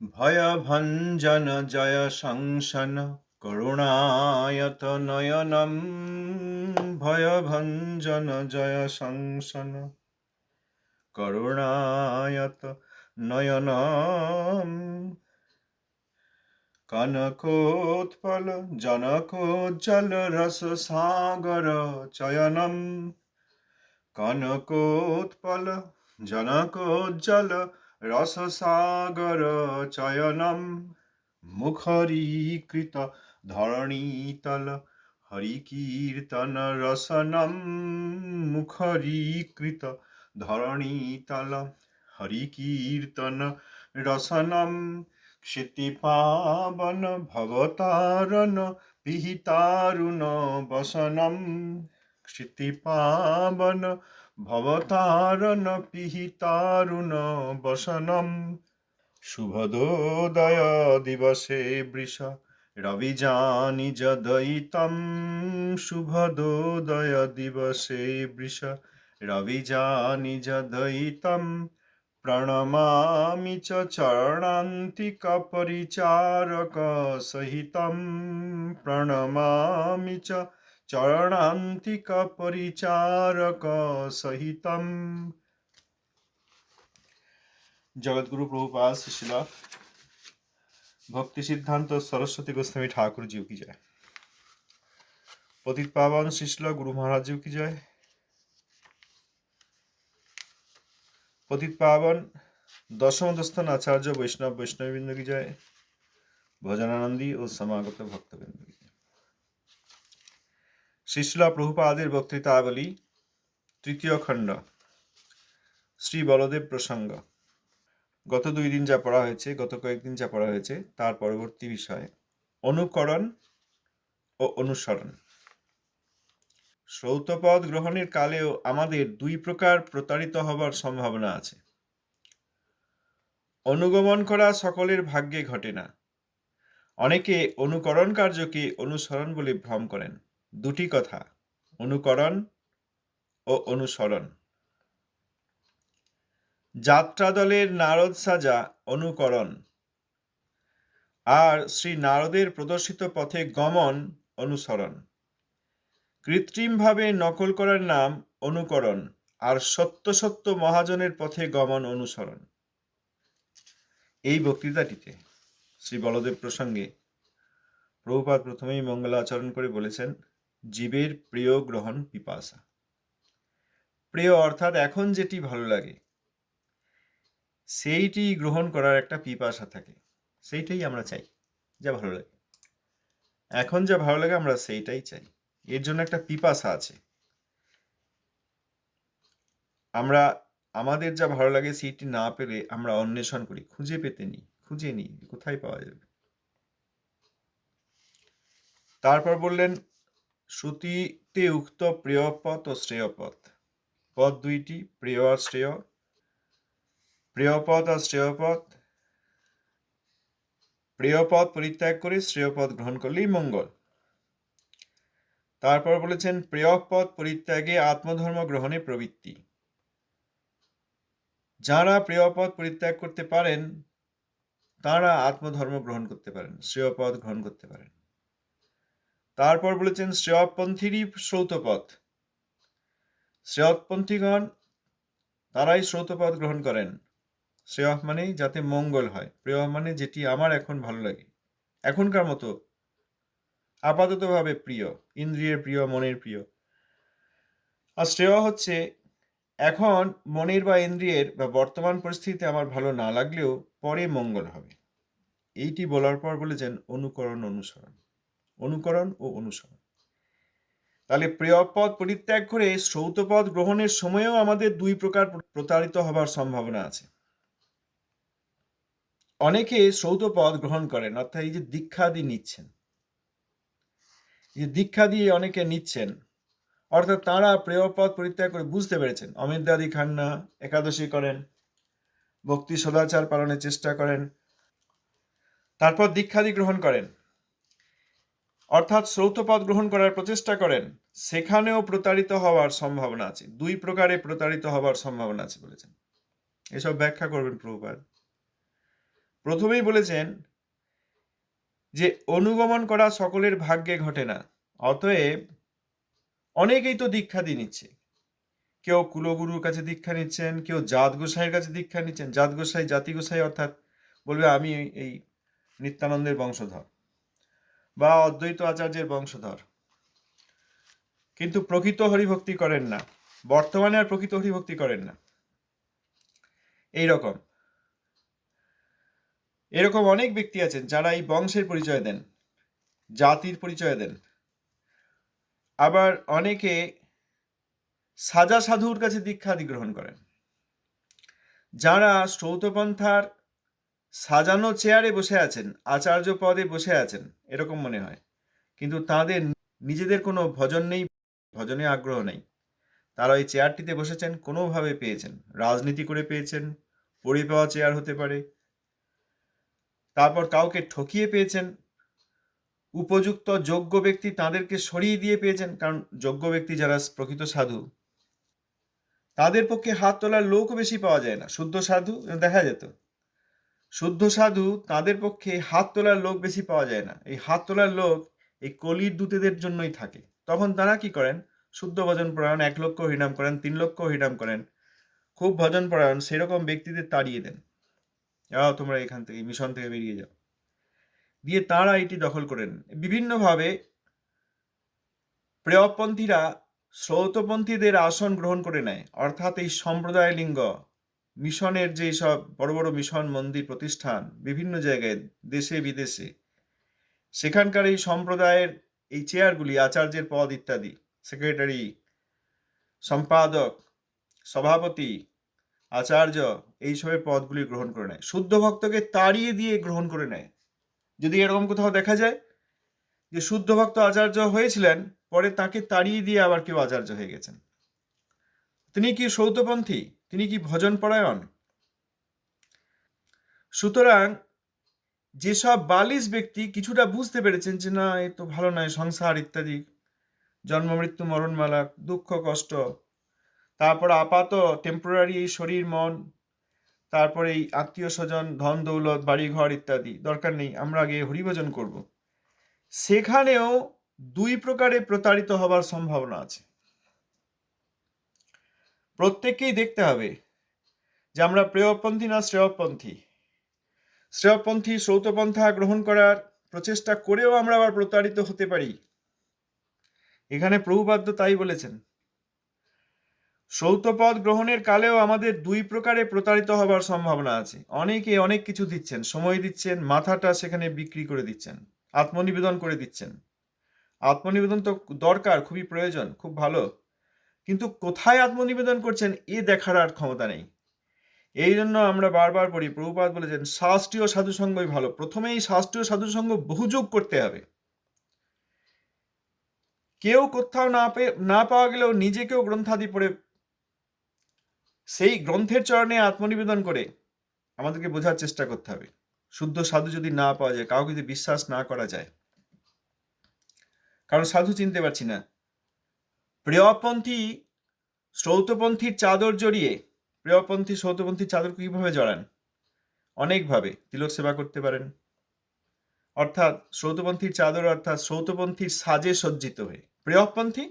ভয়ভঞ্জন জয় সংসন করুণায়ত নয়নম ভয়ভঞ্জন জয় সংসন করুণায়ত নয়নম কনকোৎপল জনকোজ্জ্বল রস সাগর চয়নম কনকোৎপল জনকোজ্জ্বল রস সাগর চয়নম মুখরীকৃত ধরণীতল হরিকীর্তন রসনম মুখরীকৃত ধরণীতল হরিকীর্তন রসনম ক্ষিতিপাবন ভবতারণ পিহিতারুণ বসনম ক্ষিতিপাবন ভবতারণ পিহিতারুণ বসনম শুভদোদয় দিবসে বৃষ রবিজানি যদয়িতম শুভদোদয় দিবসে বৃষ রবিজানি যদয়িতম प्रणमामि च चरणान्तिकपरिचारकसहितं प्रणमामि च চরণান্তিকপরিচারকসহিতম জগৎগুরু প্রভুপাদ শিশিল ভক্তি সিদ্ধান্ত সরস্বতী গোস্বামী ঠাকুর জিউ কি যায় পতিত পাবন শিশিল গুরু মহারাজ জিউ কি যায় পতিত পাবন দশমদস্থান আচার্য বৈষ্ণব বৈষ্ণববৃন্দ কি যায় ভজনানন্দী ও সমাগত ভক্তবৃন্দ শিশলা প্রভুপাদের বক্তৃতাবলী, তৃতীয় খণ্ড, শ্রী বলদেব প্রসঙ্গ। গত দুই দিন যা পড়া হয়েছে, গত কয়েকদিন যা পড়া হয়েছে, তার পরবর্তী বিষয়, অনুকরণ ও অনুসরণ। শ্রৌতপদ গ্রহণের কালেও আমাদের দুই প্রকার প্রতারিত হবার সম্ভাবনা আছে। অনুগমন করা সকলের ভাগ্যে ঘটে না। অনেকে অনুকরণ কার্যকে অনুসরণ বলে ভ্রম করেন। দুটি কথা, অনুকরণ ও অনুসরণ। যাত্রা দলের নারদ সাজা, অনুকরণ। আর শ্রী নারদের প্রদর্শিত পথে গমন, অনুসরণ। কৃত্রিমভাবে নকল করার নাম, অনুকরণ। আর সত্য সত্য মহাজনের পথে গমন, অনুসরণ। এই বক্তৃতাটিতে শ্রী বলদেব প্রসঙ্গে প্রভুপাত প্রথমেই মঙ্গলাচরণ করে বলেছেন জীবের প্রিয় গ্রহণ পিপাসা। প্রিয় অর্থাৎ এখন যেটি ভালো লাগে, সেইটি গ্রহণ করার একটা পিপাসা থাকে, সেইটাই আমরা চাই, যা ভালো লাগে। এখন যা ভালো লাগে আমরা সেইটাই চাই, এর জন্য একটা পিপাসা আছে। আমরা, আমাদের যা ভালো লাগে সেইটি না পেলে আমরা অন্বেষণ করি, খুঁজে পেতে নিই, খুঁজে নিই, কোথায় পাওয়া যাবে? তারপর বললেন শ্রুতিতে উক্ত প্রিয়পথ ও শ্রেয়পথ পথ। দুইটি, প্রিয় আর শ্রেয়। প্রিয়পথ আর শ্রেয়পথ প্রিয়পথ পরিত্যাগ করে শ্রেয়পথ গ্রহণ করলেই মঙ্গল। তারপর বলেছেন প্রেয়পথ পরিত্যাগে আত্মধর্ম গ্রহণে প্রবৃত্তি। যারা প্রিয়পথ পরিত্যাগ করতে পারেন, তারা আত্মধর্ম গ্রহণ করতে পারেন শ্রেয়পথ গ্রহণ করতে পারেন। তারপর বলেছেন শ্রেয়পন্থীরই শ্রৌতপথ শ্রেয়পন্থীগণ তারাই শ্রৌতপথ গ্রহণ করেন। শ্রেয় মানে যাতে মঙ্গল হয়, প্রিয় মানে যেটি আমার এখন ভালো লাগে, এখনকার মতো আপাততভাবে প্রিয়, ইন্দ্রিয়ের প্রিয়, মনের প্রিয়। আর শ্রেয় হচ্ছে এখন মনের বা ইন্দ্রিয়ের বা বর্তমান পরিস্থিতিতে আমার ভালো না লাগলেও পরে মঙ্গল হবে। এইটি বলার পর বলেছেন অনুকরণ অনুসরণ। অনুকরণ ও অনুসরণ। তাহলে প্রিয়পদ পরিত্যাগ করে শ্রৌতপদ গ্রহণের সময়েও আমাদের দুই প্রকার প্রতারিত হবার সম্ভাবনা আছে। অনেকে শ্রৌতপদ গ্রহণ করেন, অর্থাৎ এই যে দীক্ষাদি নিচ্ছেন। যে দীক্ষা দিয়ে অনেকে নিচ্ছেন, অর্থাৎ তাঁরা প্রেয়পথ পরিত্যাগ করে বুঝতে পেরেছেন। অমিতাদি খান্না একাদশী করেন, ভক্তি সদাচার পালনের চেষ্টা করেন, তারপর দীক্ষাদি গ্রহণ করেন। অর্থাৎ শ্রৌতপদ গ্রহণ করার প্রচেষ্টা করেন। সেখানেও প্রতারিত হওয়ার সম্ভাবনা আছে। দুই প্রকারে প্রতারিত হওয়ার সম্ভাবনা আছে বলেছেন। এসব ব্যাখ্যা করবেন প্রভুপাদ। প্রথমেই বলেছেন যে, অনুগমন করা সকলের ভাগ্যে ঘটে না। অতএব অনেকেই তো দীক্ষা দিয়ে নিচ্ছে। কেউ কুলগুরুর কাছে দীক্ষা নিচ্ছেন, কেউ জাত গোসাইয়ের কাছে দীক্ষা নিচ্ছেন। জাত গোসাই, জাতি গোসাই অর্থাৎ বলবে, আমি এই নিত্যানন্দের বংশধর। বা অদ্বৈত আচার্যের বংশধর। কিন্তু প্রকৃত হরিভক্তি করেন না। বর্তমানে আর প্রকৃত হরিভক্তি করেন না। এই রকম এরকম অনেক ব্যক্তি আছেন যারা এই বংশের পরিচয় দেন, জাতির পরিচয় দেন। আবার অনেকে সাজা সাধুর কাছে দীক্ষাদি গ্রহণ করেন। যারা শ্রৌতপন্থার সাজানো চেয়ারে বসে আছেন, আচার্য পদে বসে আছেন, এরকম মনে হয়। কিন্তু তাদের নিজেদের কোনো ভজন নেই, ভজনে আগ্রহ নেই। তারা ওই চেয়ারটিতে বসেছেন, কোনোভাবে পেয়েছেন। রাজনীতি করে পেয়েছেন, পড়ে পাওয়া চেয়ার হতে পারে। তারপর কাউকে ঠকিয়ে পেয়েছেন, উপযুক্ত যোগ্য ব্যক্তি তাদেরকে সরিয়ে দিয়ে পেয়েছেন, কারণ যোগ্য ব্যক্তি যারা প্রকৃত সাধু, তাদের পক্ষে হাত তোলার লোকও বেশি পাওয়া যায় না। শুদ্ধ সাধু, দেখা যেত। শুদ্ধ সাধু তাদের পক্ষে হাত তোলার লোক বেশি পাওয়া যায় না। এই হাত তোলার লোক এই কলির দূতেদের জন্যই থাকে। তখন তারা কি করেন? শুদ্ধ ভজন পরায়ণ এক লক্ষ হরিনাম করেন, তিন লক্ষ হরিনাম করেন। খুব ভজন পরায়ণ, সেরকম ব্যক্তিদের তাড়িয়ে দেন। যাও তোমরা এখান থেকে, মিশন থেকে বেরিয়ে যাও। দিয়ে তারা এটি দখল করেন। বিভিন্নভাবে প্রেয়পন্থীরা শ্রৌতপন্থীদের আসন গ্রহণ করে নেয়। অর্থাৎ এই সম্প্রদায় লিঙ্গ মিশনের যে সব বড় বড় মিশন, মন্দির, প্রতিষ্ঠান বিভিন্ন জায়গায় দেশে বিদেশে, সেখানকার এই সম্প্রদায়ের এই চেয়ারগুলি, আচার্যের পদ ইত্যাদি সেক্রেটারি সম্পাদক, সভাপতি, আচার্য এইসবের পদগুলি গ্রহণ করে নেয়। শুদ্ধ ভক্তকে তাড়িয়ে দিয়ে গ্রহণ করে নেয়। যদি এরকম কোথাও দেখা যায় যে শুদ্ধ ভক্ত আচার্য হয়েছিলেন, পরে তাকে তাড়িয়ে দিয়ে আবার কেউ আচার্য হয়ে গেছেন। তিনি কি সৌতপন্থী? তিনি কি ভজন পরায়ণ? সুতরাং যেসব বালিশ ব্যক্তি কিছুটা বুঝতে পেরেছেন যে না, এ তো ভালো নয়, সংসার ইত্যাদি, জন্ম, মৃত্যু, মরণমালা, দুঃখ, কষ্ট, তারপর আপাত টেম্পোরারি এই শরীর, মন, তারপরে এই আত্মীয় স্বজন, ধন, দৌলত বাড়ি ঘর ইত্যাদি, দরকার নেই, আমরা আগে হরিভজন করব। সেখানেও দুই প্রকারে প্রতারিত হবার সম্ভাবনা আছে। প্রত্যেককেই দেখতে হবে যে আমরা প্রেয়পন্থী না শ্রেয়পন্থী। শ্রেয়পন্থী সৌতপন্থা গ্রহণ করার প্রচেষ্টা করেও আমরা আবার প্রতারিত হতে পারি। এখানে প্রভুপাদ্য তাই বলেছেন সৌতপদ গ্রহণের কালেও আমাদের দুই প্রকারে প্রতারিত হবার সম্ভাবনা আছে। অনেকে অনেক কিছু দিচ্ছেন, সময় দিচ্ছেন, মাথাটা সেখানে বিক্রি করে দিচ্ছেন, আত্মনিবেদন করে দিচ্ছেন। আত্মনিবেদন তো দরকার, খুবই প্রয়োজন, খুব ভালো। কিন্তু কোথায় আত্মনিবেদন করছেন, এ দেখার আর ক্ষমতা নেই। এই জন্য আমরা বারবার পড়ি প্রভুপাত বলেছেন, শাস্ত্রীয় সাধুসঙ্গই ভালো। প্রথমেই শাস্ত্রীয় সাধুসঙ্গ বহুযোগ করতে হবে। কেউ কোথাও না পেয়ে না পাওয়া গেলেও নিজেকেও গ্রন্থাদি পড়ে, সেই গ্রন্থের চরণে আত্মনিবেদন করে আমাদেরকে বোঝার চেষ্টা করতে হবে। শুদ্ধ সাধু যদি না পাওয়া যায়, কাউকে যদি বিশ্বাস না করা যায় কারণ সাধু চিনতে পারছি না। প্রিয়পন্থী শ্রৌতপন্থীর চাদর জড়িয়ে, প্রিয়পন্থী শ্রৌতপন্থীর চাদর কীভাবে জড়ান? অনেকভাবে তিলক সেবা করতে পারেন। অর্থাৎ শ্রৌতপন্থীর চাদর অর্থাৎ শ্রৌতপন্থীর সাজে সজ্জিত হয়ে, প্রিয়পন্থী?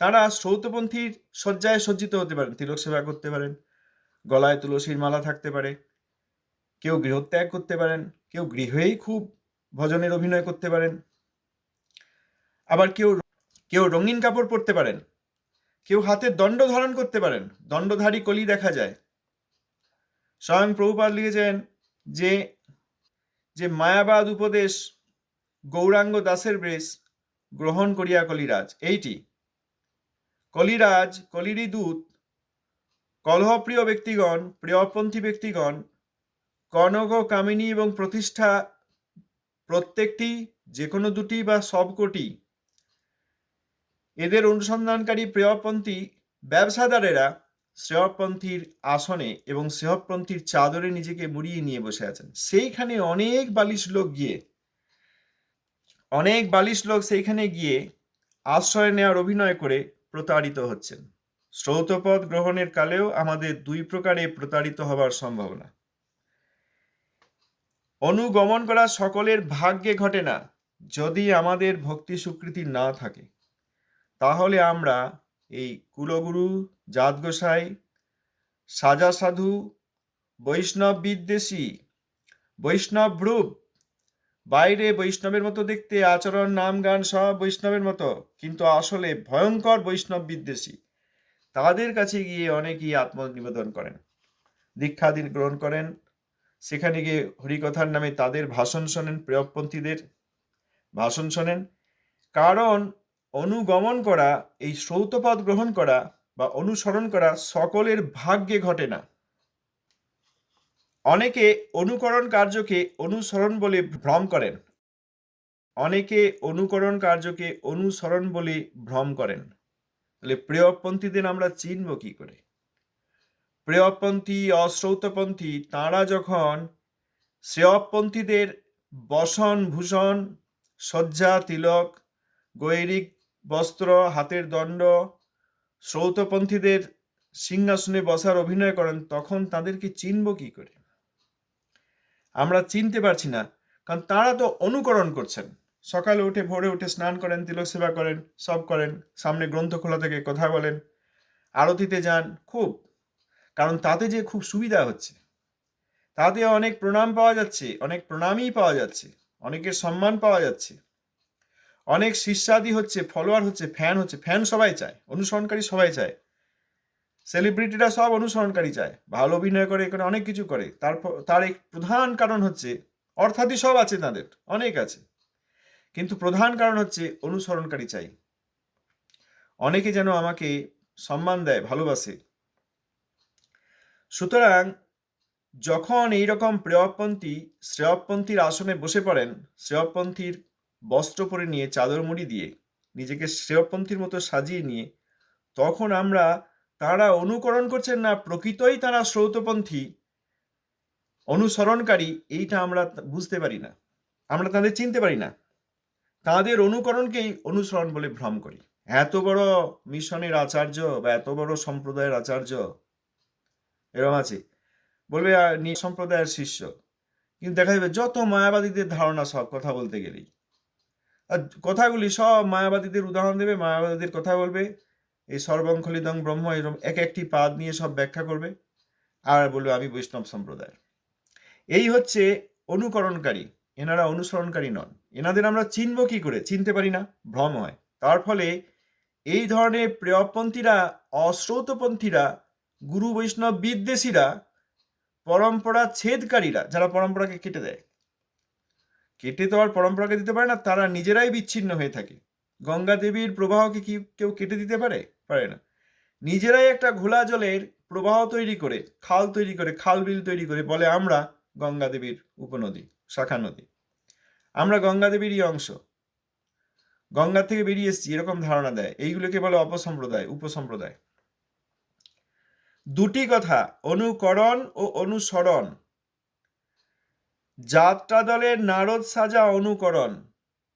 তারা শ্রৌতপন্থীর শয্যায় সজ্জিত হতে পারেন, তিলক সেবা করতে পারেন, গলায় তুলসীর মালা থাকতে পারে, কেউ গৃহত্যাগ করতে পারেন, কেউ গৃহেই খুব ভজনের অভিনয় করতে পারেন। আবার কেউ কেউ রঙিন কাপড় পরতে পারেন, কেউ হাতে দণ্ড ধারণ করতে পারেন, দণ্ডধারী কলি দেখা যায়। স্বয়ং প্রভুপাদ লিখেছেন যে যে মায়াবাদ উপদেশ গৌরাঙ্গ দাসের বেশ গ্রহণ করিয়া কলিরাজ। এইটি, কলিরাজ কলিরি দূত, কলহপ্রিয় ব্যক্তিগণ, প্রিয়পন্থী ব্যক্তিগণ, কনক, কামিনী এবং প্রতিষ্ঠা প্রত্যেকটি, যে কোনো দুটি বা সবকটি এদের অনুসন্ধানকারী প্রেয়পন্থী ব্যবসাদারেরা শ্রেয়পন্থীর আসনে এবং শ্রেয়পন্থীর চাদরে নিজেকে মুড়িয়ে নিয়ে বসে আছেন। সেইখানে অনেক বালিশ লোক গিয়ে, অনেক বালিশ লোক সেইখানে গিয়ে আশ্রয় নেওয়ার অভিনয় করে প্রতারিত হচ্ছেন। শ্রৌতপদ গ্রহণের কালেও আমাদের দুই প্রকারে প্রতারিত হবার সম্ভাবনা। অনুগমন করা সকলের ভাগ্যে ঘটে না, যদি আমাদের ভক্তি স্বীকৃতি না থাকে। তাহলে আমরা এই কুলগুরু জাত গোসাই সাজা সাধু, বৈষ্ণব বিদ্বেষী, বৈষ্ণব ভ্রুপ, বাইরে বৈষ্ণবের মতো দেখতে, আচরণ, নাম, গান সব বৈষ্ণবের মতো, কিন্তু আসলে ভয়ঙ্কর বৈষ্ণব বিদ্বেষী। তাদের কাছে গিয়ে অনেকেই আত্মনিবেদন করেন, দীক্ষা দিন গ্রহণ করেন। সেখানে গিয়ে হরিকথার নামে তাদের ভাষণ শোনেন প্রেয়পন্থীদের। ভাষণ শোনেন। কারণ অনুগমন করা, এই শ্রৌতপদ গ্রহণ করা বা অনুসরণ করা সকলের ভাগ্যে ঘটে না। অনেকে অনুকরণ কার্যকে অনুসরণ বলে ভ্রম করেন। অনেকে অনুকরণ কার্যকে অনুসরণ বলে ভ্রম করেন। তাহলে প্রেয়পন্থীদের আমরা চিনব কি করে? প্রেয়পন্থী, অশ্রৌতপন্থী, তাঁরা যখন শ্রেয়পন্থীদের বসন, ভূষণ, শয্যা, তিলক, গৈরিক বস্ত্র, হাতের দণ্ড, শ্রৌতপন্থীদের সিংহাসনে বসার অভিনয় করেন, তখন তাদেরকে চিনব কি করে? আমরা চিনতে পারছি না, কারণ তারা তো অনুকরণ করছেন। সকালে উঠে ভোরে উঠে স্নান করেন, তিলক সেবা করেন, সব করেন, সামনে গ্রন্থ খোলা থেকে কথা বলেন, আরতিতে যান, খুব। কারণ তাতে যে খুব সুবিধা হচ্ছে। তাতে অনেক প্রণাম পাওয়া যাচ্ছে, অনেক প্রণামই পাওয়া যাচ্ছে, অনেকের সম্মান পাওয়া যাচ্ছে। অনেক শিষ্যাদি হচ্ছে ফলোয়ার হচ্ছে ফ্যান হচ্ছে ফ্যান সবাই চায়, অনুসরণকারী সবাই চায়। সেলিব্রিটিরা সব অনুসরণকারী চায়, ভালো অভিনয় করে, এখানে অনেক কিছু করে। তারপর, তার এক প্রধান কারণ হচ্ছে অর্থাৎই সব আছে তাদের, অনেক আছে। কিন্তু প্রধান কারণ হচ্ছে, অনুসরণকারী চাই। অনেকে যেন আমাকে সম্মান দেয়, ভালোবাসে। সুতরাং, যখন এইরকম প্রেয়পন্থী, শ্রেয়পন্থীর আসনে বসে পড়েন, শ্রেয়পন্থীর বস্ত্র পরে নিয়ে চাদর মুড়ি দিয়ে নিজেকে শ্রেয়পন্থীর মতো সাজিয়ে নিয়ে, তখন আমরা তারা অনুকরণ করছেন না, প্রকৃতই তারা শ্রৌতপন্থী, অনুসরণকারী, এইটা আমরা বুঝতে পারি না। আমরা তাদের চিনতে পারি না। তাদের অনুকরণকেই অনুসরণ বলে ভ্রম করি। এত বড় মিশনের আচার্য বা এত বড় সম্প্রদায়ের আচার্য এরকম আছে, বলবে সম্প্রদায়ের শিষ্য। কিন্তু দেখা যাবে, যত মায়াবাদীদের ধারণা সব কথা বলতে গেলেই। কথাগুলি সব মায়াবাদীদের উদাহরণ দেবে, মায়াবাদীদের কথা বলবে। এই সর্বঙ্খলিদং ব্রহ্ম এরকম এক একটি পাদ নিয়ে সব ব্যাখ্যা করবে। আর বলবে, আমি বৈষ্ণব সম্প্রদায়ের এই হচ্ছে অনুকরণকারী। এনারা অনুসরণকারী নন। এনাদের আমরা চিনব কি করে? চিনতে পারি না। ভ্রম হয়। তার ফলে এই ধরনের প্রেয়পন্থীরা, অশ্রৌতপন্থীরা, গুরু বৈষ্ণব বিদ্বেষীরা পরম্পরা ছেদকারীরা যারা পরম্পরাকে কেটে দেয় কেটে তো আর পরম্পরাকে দিতে পারে না, তারা নিজেরাই বিচ্ছিন্ন হয়ে থাকে। গঙ্গা দেবীর প্রবাহকে কি কেউ কেটে দিতে পারে? পারে না। নিজেরাই একটা ঘোলা জলের প্রবাহ তৈরি করে, খাল তৈরি করে, খাল বিল তৈরি করে বলে আমরা গঙ্গা দেবীর উপনদী, শাখা নদী। আমরা গঙ্গা দেবীরই অংশ। গঙ্গা থেকে বেরিয়ে এসেছি, এরকম ধারণা দেয়। এইগুলোকে বলে অপসম্প্রদায়, উপসম্প্রদায়। দুটি কথা, অনুকরণ ও অনুসরণ। যাত্রা দলের নারদ সাজা অনুকরণ।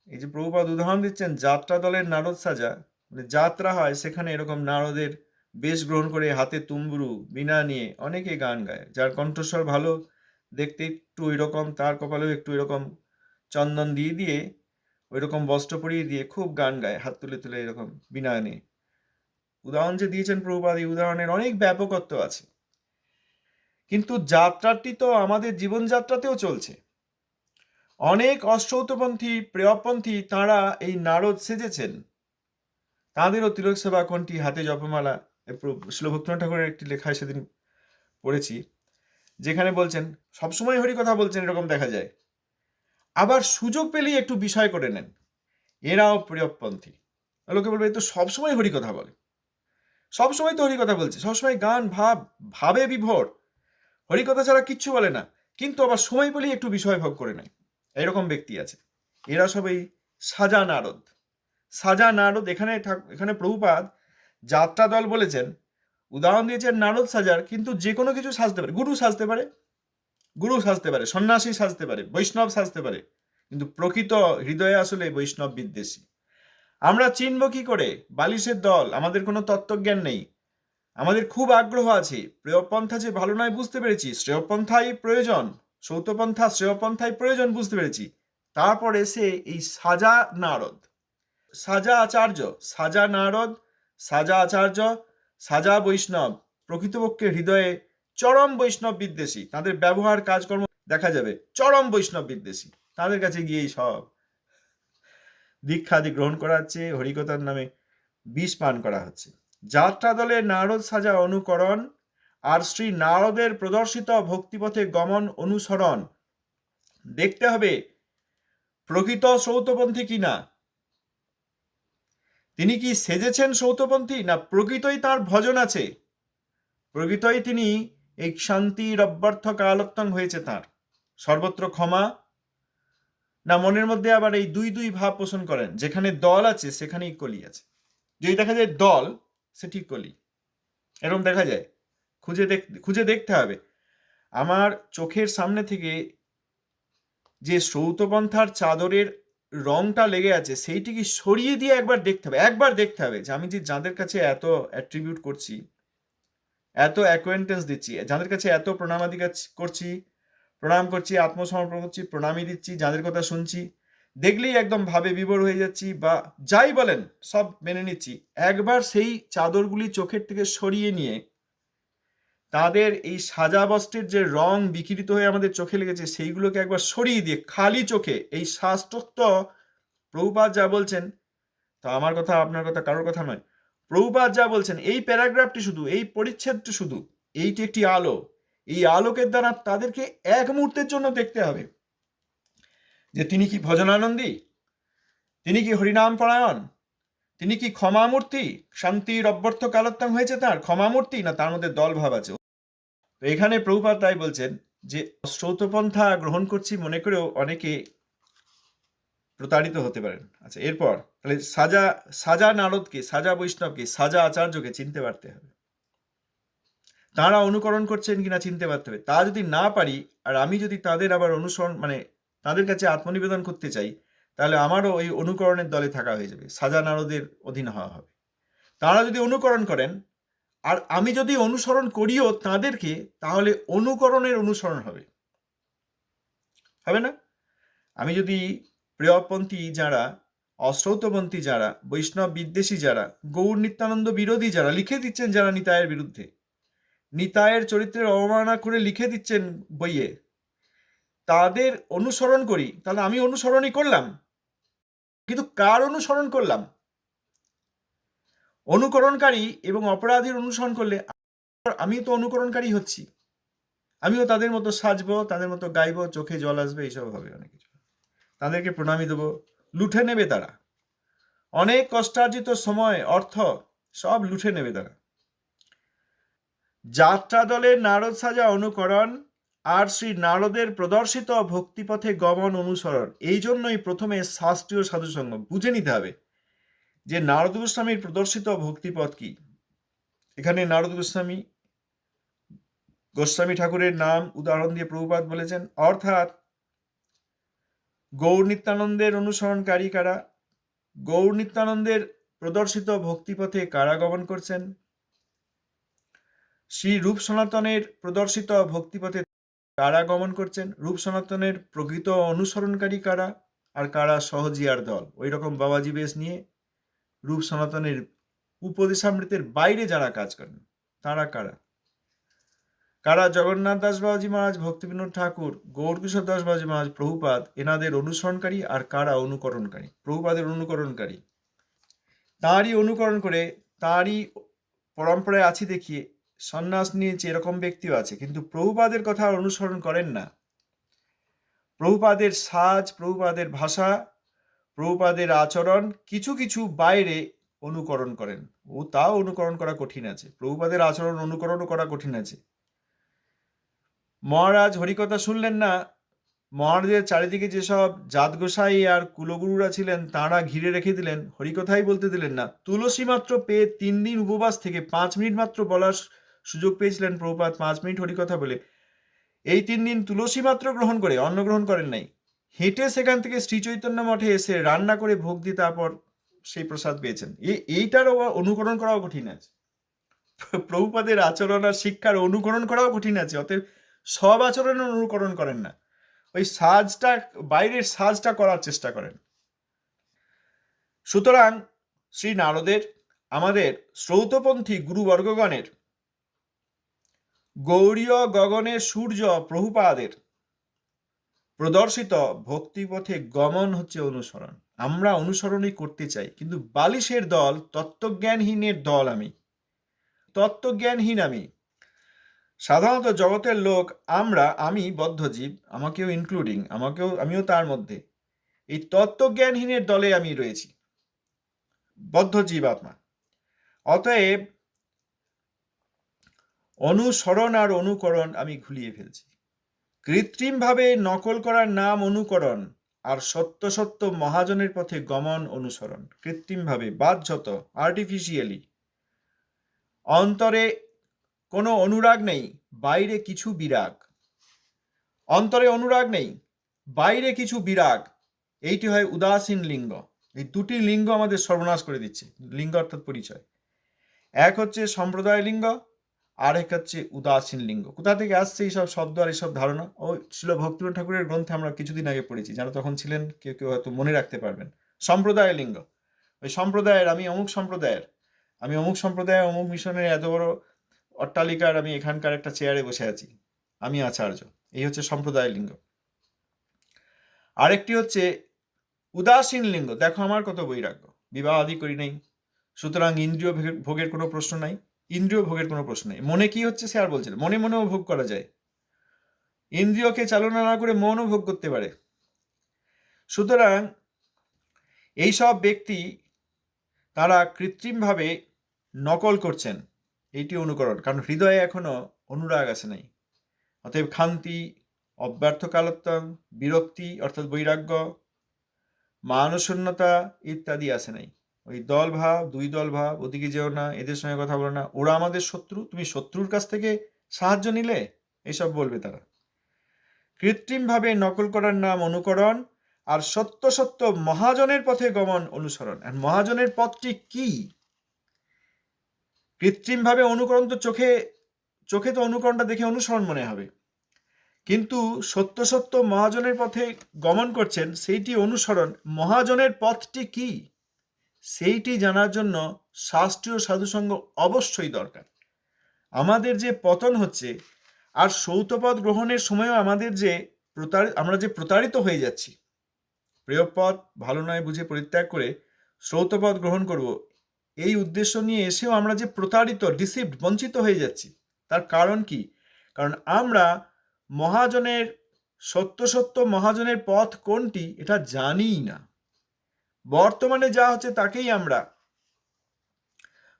এই যে প্রভুপাদ উদাহরণ দিচ্ছেন যাত্রা দলের নারদ সাজা মানে যাত্রা হয়, সেখানে এরকম নারদের বেশ গ্রহণ করে হাতে তুম্বুরু বিনা নিয়ে অনেকে গান গায়। যার কণ্ঠস্বর ভালো, দেখতে একটু এরকম, তার কপালেও একটু এরকম চন্দন দিয়ে দিয়ে ওই রকম বস্ত্র পরিয়ে দিয়ে খুব গান গায়, হাত তুলে তুলে এরকম বিনা নিয়ে। উদাহরণ যে দিয়েছেন প্রভুপাদ, এই উদাহরণের অনেক ব্যাপকত্ব আছে। কিন্তু যাত্রাটি তো আমাদের জীবনযাত্রাতেও চলছে। অনেক অশ্রৌতপন্থী, প্রেয়পন্থী তাঁরা এই নারদ সেজেছেন। তাঁদেরও তিলক সেবা কোনটি, হাতে জপমালা শিলভক্তনাথ ঠাকুরের একটি লেখায় সেদিন পড়েছি, যেখানে বলছেন, সবসময় হরি কথা বলছেন, এরকম দেখা যায়। আবার সুযোগ পেলেই একটু বিষয় করে নেন। এরাও প্রিয়পন্থী। লোকে বলবে, এ তো সবসময় হরি কথা বলে। সবসময় তো হরি কথা বলছে। সবসময় গান, ভাব, ভাবে বিভোর। হরি কথা ছাড়া কিচ্ছু বলে না, কিন্তু আবার সময় পেলেই একটু বিষয় ভোগ করে নেয়। এরকম ব্যক্তি আছে। এরা সবাই সাজা নারদ। সাজা নারদ, এখানে এখানে প্রভুপাদ যাত্রা দল বলেছেন, উদাহরণ দিয়েছেন নারদ সাজার, কিন্তু যে কোনো কিছু সাজতে পারে। গুরু সাজতে পারে, গুরু সাজতে পারে, সন্ন্যাসী সাজতে পারে, বৈষ্ণব সাজতে পারে, কিন্তু প্রকৃত হৃদয়ে আসলে বৈষ্ণব বিদ্বেষী। আমরা চিনব কি করে? বালিশের দল, আমাদের কোনো তত্ত্বজ্ঞান নেই। আমাদের খুব আগ্রহ আছে। প্রেয়পন্থা যে ভালো নয় বুঝতে পেরেছি। শ্রেয়পন্থাই প্রয়োজন। সৌতপন্থা শ্রেয়পন্থায় প্রয়োজন বুঝতে পেরেছি। তারপরে সে এই সাজা নারদ। সাজা আচার্য, সাজা নারদ, সাজা আচার্য, সাজা বৈষ্ণব, প্রকৃতপক্ষে হৃদয়ে চরম বৈষ্ণব বিদ্বেষী। তাদের ব্যবহার, কাজকর্ম দেখা যাবে। চরম বৈষ্ণব বিদ্বেষী। তাদের কাছে গিয়েই সব দীক্ষাদি গ্রহণ করা হচ্ছে। হরিকতার নামে বিষ পান করা হচ্ছে। যাত্রা দলের নারদ সাজা অনুকরণ আর শ্রী নারদের প্রদর্শিত ভক্তিপথে গমন অনুসরণ। দেখতে হবে, প্রকৃত সৌতপন্থী কিনা তিনি কি সেজেছেন সৌতপন্থী না প্রকৃতই তার ভজন আছে? প্রকৃতই তিনি এই শান্তি অব্যর্থ কালোত্তম হয়েছে তার। সর্বত্র ক্ষমা। না, মনের মধ্যে আবার এই দুই দুই ভাব পোষণ করেন, যেখানে দল আছে সেখানেই কলি আছে। যদি দেখা যায় দল সেটি কলি এরকম দেখা যায়। খুঁজে দেখ, খুঁজে দেখতে হবে। আমার চোখের সামনে থেকে যে সৌতপন্থার চাদরের রংটা লেগে আছে সেইটিকে সরিয়ে দিয়ে একবার দেখতে হবে? একবার দেখতে হবে যে আমি যে যাদের কাছে এত অ্যাট্রিবিউট করছি, এত অ্যাকোয়েন্টেন্স দিচ্ছি, যাদের কাছে এত প্রণামাদি করছি, প্রণাম করছি, আত্মসমর্পণ করছি, প্রণামী দিচ্ছি, যাদের কথা শুনছি দেখলেই একদম ভাবে বিভোর হয়ে যাচ্ছি বা যাই বলেন, সব মেনে নিচ্ছি। একবার সেই চাদরগুলি চোখের থেকে সরিয়ে নিয়ে তাদের এই সাজা বস্ত্রের যে রং বিকৃত হয়ে আমাদের চোখে লেগেছে, সেইগুলোকে একবার সরিয়ে দিয়ে খালি চোখে এই শাস্ত্রোক্ত প্রভুপাত যা বলছেন, তো আমার কথা, আপনার কথা কারোর কথা নয়। প্রভুপাত যা বলছেন, এই প্যারাগ্রাফটি শুধু, এই পরিচ্ছেদটি শুধু, এইটি একটি আলো। এই আলোকের দ্বারা তাদেরকে এক মুহূর্তের জন্য দেখতে হবে। যে তিনি কি ভজনানন্দী? তিনি কি হরিনাম পরায়ণ? তিনি কি ক্ষমামূর্তি? শান্তির অব্যর্থ কালোত্তম হয়েছে তার? ক্ষমামূর্তি? না, তার মধ্যে দল ভাব আছে। তো এখানে প্রভুপাত তাই বলছেন যে, শ্রৌতপন্থা গ্রহণ করছি মনে করেও অনেকে প্রতারিত হতে পারেন। আচ্ছা এরপর, তাহলে সাজা সাজা নারদকে, সাজা বৈষ্ণবকে, সাজা আচার্যকে চিনতে পারতে হবে। তারা অনুকরণ করছেন কিনা চিনতে পারতে হবে। তা যদি না পারি, আর আমি যদি তাদের আবার অনুসরণ মানে তাদের কাছে আত্মনিবেদন করতে চাই, তাহলে আমারও ওই অনুকরণের দলে থাকা হয়ে যাবে, সাজা নারদের অধীন হওয়া হবে। তারা যদি অনুকরণ করেন, আর আমি যদি অনুসরণ করিও তাদেরকে, তাহলে অনুকরণের অনুসরণ হবে। হবে না? আমি যদি প্রিয়পন্থী যারা, অশ্রৌতপন্থী যারা, বৈষ্ণব বিদ্বেষী যারা, গৌর নিত্যানন্দ বিরোধী যারা লিখে দিচ্ছেন যারা নিতায়ের বিরুদ্ধে নিতায়ের চরিত্রের অবমাননা করে লিখে দিচ্ছেন বইয়ে তাদের অনুসরণ করি, তাহলে আমি অনুসরণই করলাম। কিন্তু কার অনুসরণ করলাম? অনুকরণকারী এবং অপরাধীর অনুসরণ করলে আমি তো অনুকরণকারী হচ্ছি। আমিও তাদের মতো সাজবো, তাদের মতো গাইবো, চোখে জল আসবে, এইসব হবে অনেক কিছু। তাদেরকে প্রণামী দেবো। লুঠে নেবে তারা। অনেক কষ্টার্জিত সময়, অর্থ, সব লুঠে নেবে তারা। যাত্রা দলের নারদ সাজা অনুকরণ আর শ্রী নারদের প্রদর্শিত ভক্তিপথে গমন অনুসরণ, এই জন্যই প্রথমে শাস্ত্রীয় সাধুসঙ্গ বুঝে নিতে হবে যে নারদ গোস্বামীর প্রদর্শিত ভক্তিপথ কি। এখানে নারদ গোস্বামী গোস্বামী ঠাকুরের নাম উদাহরণ দিয়ে প্রভুপাত বলেছেন, অর্থাৎ গৌর নিত্যানন্দের অনুসরণকারী কারা, গৌর নিত্যানন্দের প্রদর্শিত ভক্তিপথে কারা গমন করছেন, শ্রী রূপ সনাতনের প্রদর্শিত ভক্তিপথে কারা গমন করছেন? রূপ সনাতনের প্রকৃত অনুসরণকারী কারা? আর কারা সহজিয়ার দল? ওই রকম বাবাজি বেশ নিয়ে রূপ সনাতনের উপদেশামৃতের বাইরে যারা কাজ করেন, তারা কারা? কারা জগন্নাথ দাস বাবাজি মহারাজ, ভক্তিবিনোদ ঠাকুর, গৌরকিশোর দাস বাবাজি মহারাজ, প্রভুপাদ, এনাদের অনুসরণকারী আর কারা অনুকরণকারী? প্রভুপাদের অনুকরণকারী। তাঁরই অনুকরণ করে, তাঁরই পরম্পরায় আছি দেখিয়ে সন্ন্যাস নিয়েছে এরকম ব্যক্তিও আছে, কিন্তু প্রভুপাদের কথা অনুসরণ করেন না। প্রভুপাদের সাজ, প্রভুপাদের ভাষা, প্রভুপাদের আচরণ কিছু কিছু বাইরে অনুকরণ করেন। ও তাও অনুকরণ করা কঠিন আছে। প্রভুপাদের আচরণ অনুকরণও করা কঠিন আছে। মহারাজ হরিকথা শুনলেন না? মহারাজের চারিদিকে যেসব জাত গোসাই আর কুলগুরুরা ছিলেন, তাঁরা ঘিরে রেখে দিলেন। হরিকথাই বলতে দিলেন না তুলসী মাত্র পেয়ে তিন দিন উপবাস থেকে পাঁচ মিনিট মাত্র বলার সুযোগ পেয়েছিলেন প্রভুপাত পাঁচ মিনিট হরিকথা বলে। এই তিন দিন তুলসী মাত্র গ্রহণ করে, অন্ন গ্রহণ করেন নাই। হেঁটে সেখান থেকে শ্রী চৈতন্য মঠে এসে রান্না করে ভোগ দিয়ে তারপর সেই প্রসাদ পেয়েছেন। এইটারও অনুকরণ করাও কঠিন আছে। প্রভুপাদের আচরণ আর শিক্ষার অনুকরণ করাও কঠিন আছে, অতএব সব আচরণের অনুকরণ করেন না। ওই সাজটা, বাইরের সাজটা করার চেষ্টা করেন। সুতরাং শ্রী নারদের, আমাদের শ্রৌতপন্থী গুরুবর্গগণের গৌরীয় গগনের সূর্য প্রভুপাদের। প্রদর্শিত ভক্তিপথে গমন হচ্ছে অনুসরণ। আমরা অনুসরণই করতে চাই, কিন্তু বালিশের দল, তত্ত্বজ্ঞানহীনের দল আমি। তত্ত্বজ্ঞানহীন আমি। সাধারণত জগতের লোক, আমরা, আমি বদ্ধজীব, আমাকেও ইনক্লুডিং আমাকেও, আমিও তার মধ্যে। এই তত্ত্বজ্ঞানহীনের দলে আমি রয়েছি। বদ্ধজীব আত্মা। অতএব অনুসরণ আর অনুকরণ আমি ঘুলিয়ে ফেলছি। কৃত্রিমভাবে নকল করার নাম অনুকরণ আর সত্য সত্য মহাজনের পথে গমন অনুসরণ। কৃত্রিমভাবে বাধ্যত আর্টিফিশিয়ালি অন্তরে কোনো অনুরাগ নেই, বাইরে কিছু বিরাগ। অন্তরে অনুরাগ নেই, বাইরে কিছু বিরাগ। এইটি হয় উদাসীন লিঙ্গ। এই দুটি লিঙ্গ আমাদের সর্বনাশ করে দিচ্ছে, লিঙ্গ অর্থাৎ পরিচয়। এক হচ্ছে সম্প্রদায় লিঙ্গ আর এক হচ্ছে উদাসীন লিঙ্গ। কোথা থেকে আসছে এইসব শব্দ আর এইসব ধারণা? ও ছিল ভক্তিনাথ ঠাকুরের গ্রন্থে আমরা কিছুদিন আগে পড়েছি, যারা তখন ছিলেন কেউ কেউ হয়তো মনে রাখতে পারবেন। সম্প্রদায় লিঙ্গ। ওই সম্প্রদায়ের, আমি অমুক সম্প্রদায়ের, আমি অমুক সম্প্রদায়ের, অমুক মিশনের এত বড় অট্টালিকার আমি এখানকার একটা চেয়ারে বসে আছি, আমি আচার্য। এই হচ্ছে সম্প্রদায় লিঙ্গ। আরেকটি হচ্ছে উদাসীন লিঙ্গ। দেখো আমার কত বৈরাগ্য। বিবাহ আদি করি নাই। সুতরাং ইন্দ্রিয় ভোগের কোনো প্রশ্ন নাই। ইন্দ্রিয় ভোগের কোনো প্রশ্ন নেই। মনে কি হচ্ছে সে আর বলছে। মনে মনেও ভোগ করা যায়। ইন্দ্রিয়কে চালনা না করে মনও ভোগ করতে পারে। সুতরাং এইসব ব্যক্তি তারা কৃত্রিমভাবে নকল করছেন। এইটি অনুকরণ। কারণ হৃদয়ে এখনও অনুরাগ আসে নাই। অতএব খান্তি অব্যর্থ কালোত্তম বিরক্তি, অর্থাৎ বৈরাগ্য মানশূন্যতা ইত্যাদি আসে নাই। ওই দল ভাব, দুই দল ভাব, ওদিকে যেও না, এদের সঙ্গে কথা বলো না। ওরা আমাদের শত্রু, তুমি শত্রুর কাছ থেকে সাহায্য নিলে, এসব বলবে তারা। কৃত্রিমভাবে নকল করার নাম অনুকরণ আর সত্য সত্য মহাজনের পথে গমন অনুসরণ। আর মহাজনের পথটি কি? কৃত্রিমভাবে অনুকরণ তো চোখে চোখে তো অনুকরণটা দেখে অনুসরণ মনে হবে। কিন্তু সত্য সত্য মহাজনের পথে গমন করছেন, সেইটি অনুসরণ মহাজনের পথটি কি? সেইটি জানার জন্য শাস্ত্রীয় সাধুসঙ্গ অবশ্যই দরকার। আমাদের যে পতন হচ্ছে আর সৌতপদ গ্রহণের সময়ও আমাদের যে প্রতারিত আমরা যে প্রতারিত হয়ে যাচ্ছি প্রিয়পদ ভালো নয় বুঝে পরিত্যাগ করে শ্রৌতপদ গ্রহণ করব, এই উদ্দেশ্য নিয়ে এসেও আমরা যে প্রতারিত ডিসিভড বঞ্চিত হয়ে যাচ্ছি, তার কারণ কি? কারণ আমরা মহাজনের, সত্য সত্য মহাজনের পথ কোনটি, এটা জানিই না। বর্তমানে যা হচ্ছে তাকেই আমরা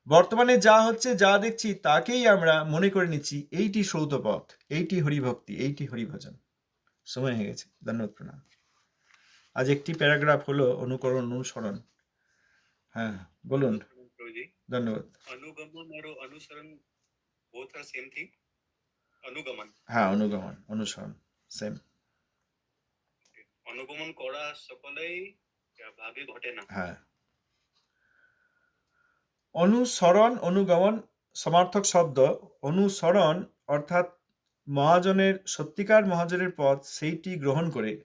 বর্তমানে যা হচ্ছে যা দেখছি তাকেই আমরা মনে করে নিচ্ছি এইটি সৌতপথ এইটি হরিভক্তি এইটি হরিভজন। সময় হয়ে গেছে ধন্যবাদ প্রণাম। আজ একটি প্যারাগ্রাফ হলো অনুকরণ অনুসরণ। হ্যাঁ বলুন। ধন্যবাদ। হ্যাঁ অনুগমন অনুসরণ সেম অনুগমন করা সকলেই হ্যাঁ অনুসরণ অনুগমন সমার্থক শব্দ অনুসরণ অর্থাৎ মহাজনের সত্যিকার মহাজনের পথ সেইটি গ্রহণ করে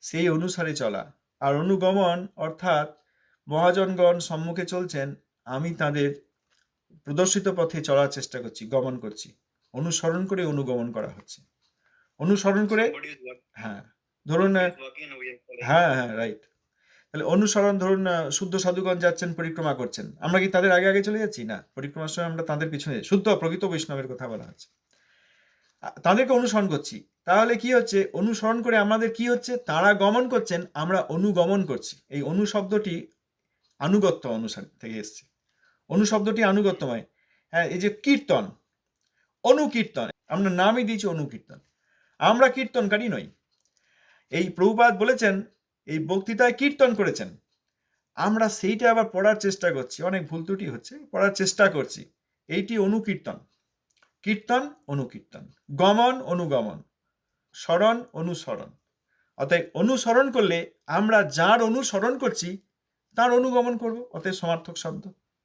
সেই অনুসারে চলা। আর অনুগমন অর্থাৎ মহাজনগণ সম্মুখে চলছেন আমি তাদের প্রদর্শিত পথে চলার চেষ্টা করছি গমন করছি। অনুসরণ করে অনুগমন করা হচ্ছে। অনুসরণ করে হ্যাঁ। ধরুন. হ্যাঁ হ্যাঁ রাইট তাহলে অনুসরণ ধরুন শুদ্ধ সাধুগণ যাচ্ছেন, পরিক্রমা করছেন। আমরা কি তাদের আগে আগে চলে যাচ্ছি? না, পরিক্রমার সময় আমরা তাদের পিছনে, শুদ্ধ প্রকৃত বৈষ্ণবের কথা বলা হচ্ছে। তাদেরকে অনুসরণ করছি। তাহলে কি হচ্ছে? অনুসরণ করে আমাদের কি হচ্ছে? তারা গমন করছেন, আমরা অনুগমন করছি। এই অনুশব্দটি আনুগত্য অনুসার থেকে এসছে। অনুশব্দটি আনুগত্যময়। হ্যাঁ এই যে কীর্তন, অনুকীর্তন, আমরা নামই দিয়েছি অনুকীর্তন। আমরা কীর্তনকারী নই। এই প্রভুপাত বলেছেন এই বক্তৃতায় কীর্তন করেছেন। আমরা সেইটা আবার পড়ার চেষ্টা করছি, অনেক ভুল ত্রুটি হচ্ছে, পড়ার চেষ্টা করছি। এইটি অনুকীর্তন। কীর্তন, অনুকীর্তন। গমন, অনুগমন। স্মরণ, অনুসরণ। অতএব অনুসরণ করলে আমরা যার অনুসরণ করছি, তার অনুগমন করব, অতএব সমার্থক শব্দ।